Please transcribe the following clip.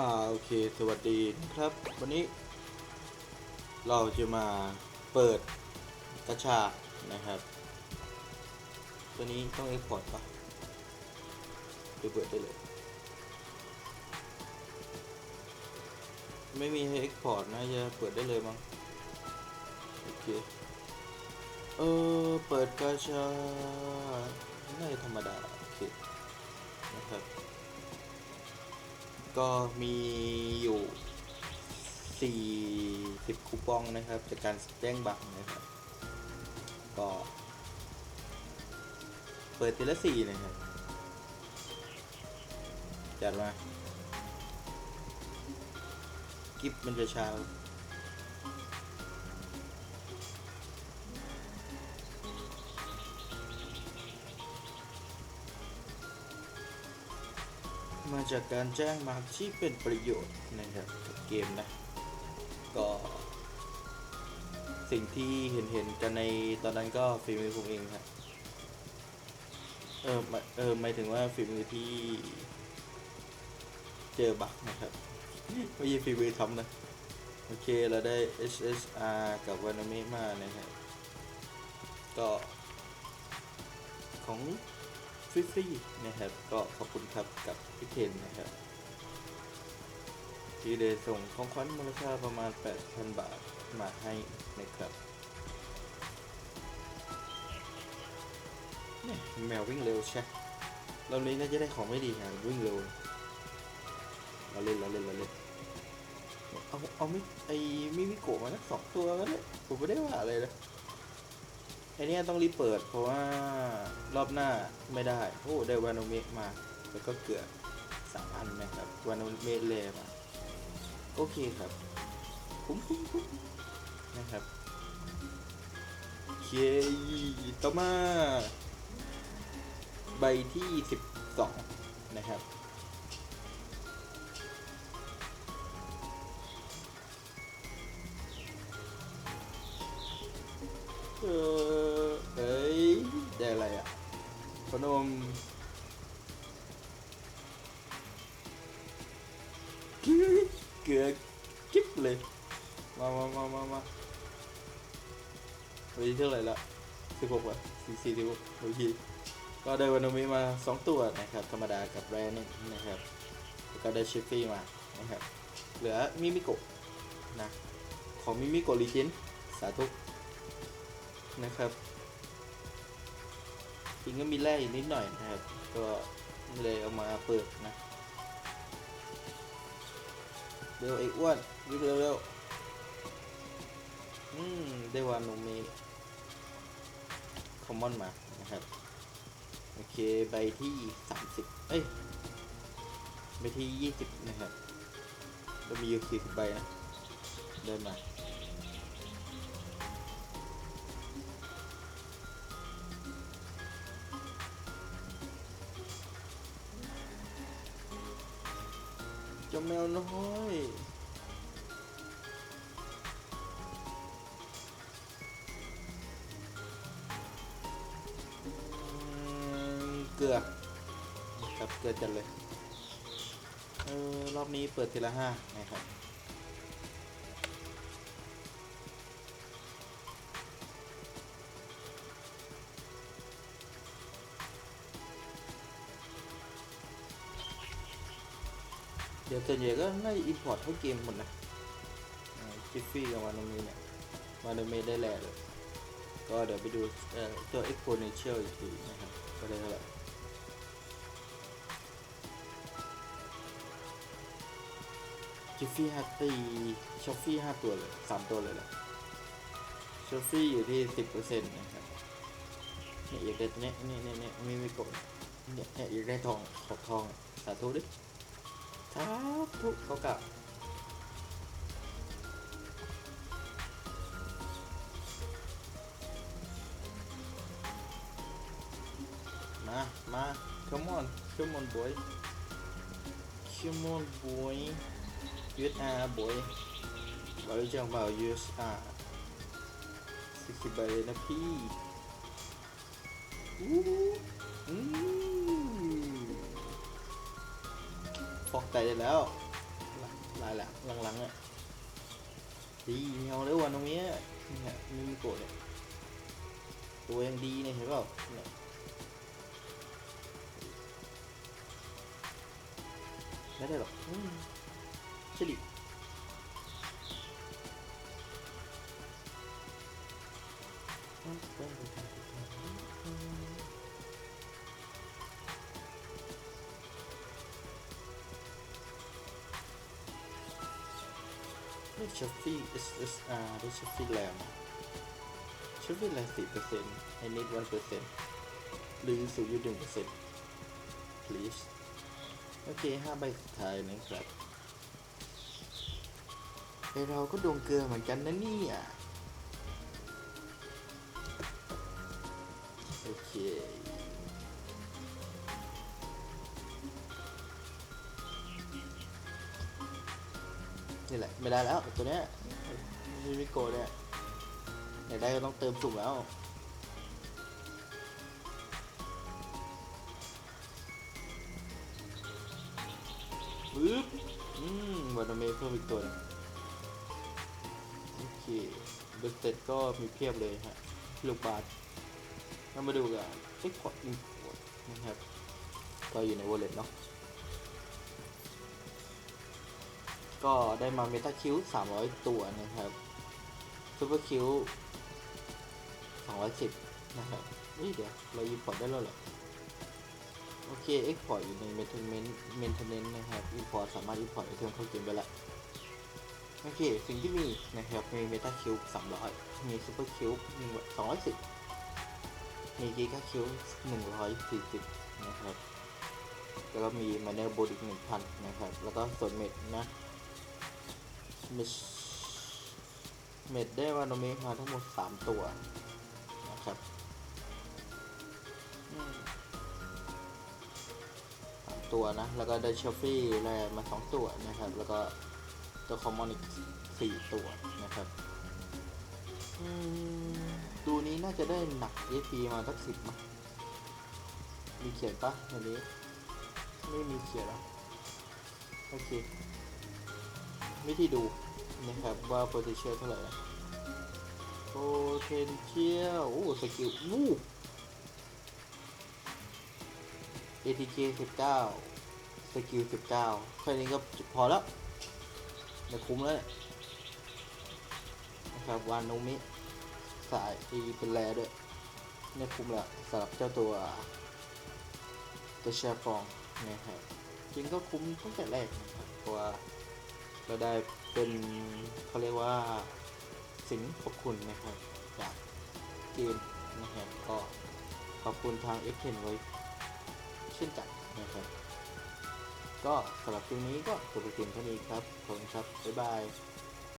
อ่าโอเค สวัสดีนะครับ วันนี้ เราจะมาเปิดกระชานะครับ ตัวนี้ต้องเอ็กพอร์ตปะหรือเปิดได้เลย ไม่มีให้เอ็กพอร์ตนะจะเปิดได้เลยมั้งโอเคเออเปิดกระชาน่าจะธรรมดาโอเคนะครับ ก็มีอยู่ 40 คูปองนะครับ จากการแจ้งบัตรนะครับ ก็ เปิดทีละสี่นะครับ จัดมากิฟมันจะเช้าม จากการแจ้งมาที่เป็นประโยชน์นะครับเกมนะ ก็ สิ่งที่เห็นเห็นๆกันในตอนนั้นก็ฝีมือผมเองครับเออเออหมายถึงว่าฝีมือที่เจอบักนะครับ ไม่ใช่ฝีมือทำนะ โอเคเราได้ SSR กับวานามิมานะครับก็ของ รีๆนะครับ ก็ขอบคุณครับกับพี่เคนนะครับที่ได้ส่งของขวัญมูลค่าประมาณ 8,000 บาทมาให้นะครับเนี่ยแมววิ่งเร็วใช่เรานี้น่าจะได้ของไม่ดีนะวิ่งเร็วเราเล่นเราเล่นเราเล่นเอาเอาไมิไอมิมิโกะมาสักสองตัวก็ได้ผมไม่ได้ว่าอะไรเลย อเนี้ยต้องรีบเปิดเพราะว่ารอบหน้าไม่ได้ โอ้ได้วานโนเมะมา แล้วก็เกลือสามอันนะครับวานโนเมะเลมา โอเคครับ คุ้มคุ้มคุ้มนะครับเคต่อมา ใบที่สิบสองนะครับเออ พนมเกลือกิ๊บเลย มามามามามาวันนี้เท่าไหร่ละสิบหกว่ะสี่สี่สิบหกโอเคก็ได้วันโนมิมาสองตัวนะครับ ธรรมดากับแรนด์นี่นะครับแล้วก็ได้ชิฟฟี่มานะครับ เหลือมิมิโกะนะ ของมิมิโกะลีจินสาธุนะครับ ริงก็มีแร่อีกนิดหน่อยนะครับ ก็เลยเอามาเปิดนะ เร็วไอ้อ้วนวิ่งเร็วๆอืมได้วานโนเมคอมมอนมานะครับ โอเคใบที่ 30 เอ้ยใบที่ 20 นะครับเรามีอยู่40ใบนะ เดินมา เจ้าแมวน้อยเกลือครับเกลือจัดเลย เออ รอบนี้เปิดทีละห้านะครับ เดี๋ยวส่วนใหญ่ก็น่าจะอินพอร์ตเข้าเกมหมดนะจิฟฟี่กับวานเมเนี่ยวานเมได้แหล่เลยก็เดี๋ยวไปดูเอ่อตัว exponential อีกทีนะครับก็ได้เท่าไหร่จิฟฟี่ห้าตีชอฟฟี่ห้าตัวเลยสามตัวเลยแหละชอฟฟี่อยู่ที่สิบเปอร์เซ็นต์นะครับเนี่ยอยากได้เนี่ยเนี่ยเนี่ยเนี่ยไม่ไม่กดเนี่ยเนี่ยอยากได้ทองขอบทองสาธุดิ สาธุเขากลับมา มา come on come on boy come on boy USA boy เราจะมา USA สิบสิบใบเลยนะพี่อู้อืม แต่เด็ดแล้วลายหลังหลังๆอะดีเอาเลยววันตรงนี้นี่ฮะไม่มีโกรธเนี่ยตัวยังดีเนี่ยเห็นเปล่าเนี่ยไม่ได้หรอกอืม เฉลี่ยนี่ชัฟฟี่ SSR ได้ชัฟฟี่แรมชัฟฟี่แรมสี่เปอร์เซ็นต์ไอ้นิดวันเปอร์เซ็นต์หรือศูนย์จุดหนึ่งเปอร์เซ็นต์ please โอเคห้าใบสุดท้ายนะครับไอเราก็ดวงเกลือเหมือนกันนะเนี่ยโอเค นี่แหละไม่ได้แล้วตัวเนี้ยมิมิโกเนี่ยไหนได้ก็ต้องเติมสุ่มแล้วปึ๊บอืมวานเมะเพิ่มอีกตัวนึงโอเคเบสเต็ดก็มีเพียบเลยฮะลูกบาทเรามาดูกันเอ็กพอร์ตอินพอร์ตนะครับก็อยู่ในวอลเล็ตเนาะ ก็ได้มาเมตาคิว300 ตัวนะครับซูเปอร์คิว210 นะครับนี่เดี๋ยว เราอินพอร์ตได้แล้วเหรอ โอเคเอ็กพอร์ตอยู่ใน maintenance maintenance นะครับอินพอร์ตสามารถอินพอร์ตไอเทมเข้าเกมได้ละโอเค สิ่งที่มีนะครับ มีเมตาคิว300 มีซูเปอร์คิว210 มีกิกาคิว140 นะครับ แล้วก็มีมาเนอร์โบดอีก1,000 นะครับ แล้วก็ส่วนเม็ดนะ เมชเมดได้วาโนเมมาทั้งหมด 3 ตัวนะครับสามตัวนะ แล้วก็ได้เชฟฟี่แรมา 2 ตัวนะครับ แล้วก็ตัวคอมมอนอีก4ตัวนะครับดูนี้น่าจะได้หนักเอพีมาสักสิบมั้งมีเขียนปะในนี้ ไม่มีเขียนหรอโอเค วิธีดูนะครับว่า potential เท่าไหร่ potential โอ้สกิลวู้ ATK 19 สกิล 19แค่นี้ก็พอแล้วไม่คุ้มแล้วนนะครับวานโนมิสายอีเป็นแรด้วยเนี่ยคุ้มแล้วสำหรับเจ้าตัวตัวแชร์ฟองนะครับจริงก็คุ้มตั้งแต่แรกนะครับเพราะว่า เราได้เป็นเขาเรียกว่าสินขอบคุณนะครับจากเกมนะครับก็ขอบคุณทางเอ n ไว้เช่นกันนะครับ ก็สำหรับคลิปนี้ก็จบไปเพียงเท่านี้ครับขอบคุณครับบ๊ายบาย